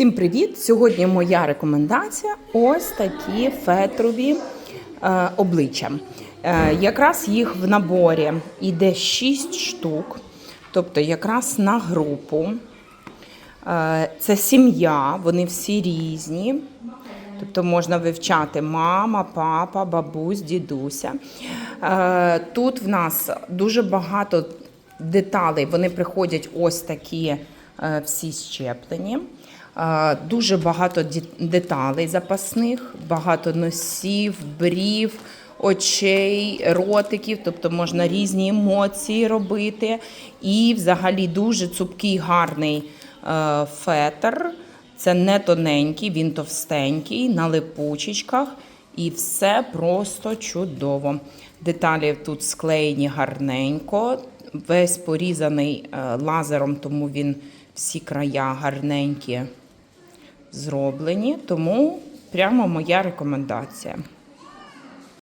Всім привіт! Сьогодні моя рекомендація ось такі фетрові е, обличчя. Е, якраз їх в наборі йде 6 штук, тобто якраз на групу. Е, це сім'я, вони всі різні. Тобто можна вивчати мама, папа, бабусь, дідуся. Е, Тут в нас дуже багато деталей. Вони приходять ось такі всі щеплені. Е, Дуже багато деталей запасних, багато носів, брів, очей, ротиків, тобто можна різні емоції робити. І взагалі дуже цупкий, гарний е, фетр. Це не тоненький, він товстенький, на липучечках. І все просто чудово. Деталі тут склеєні гарненько, весь порізаний е, лазером, тому він всі края гарненькі зроблені. Тому прямо моя рекомендація.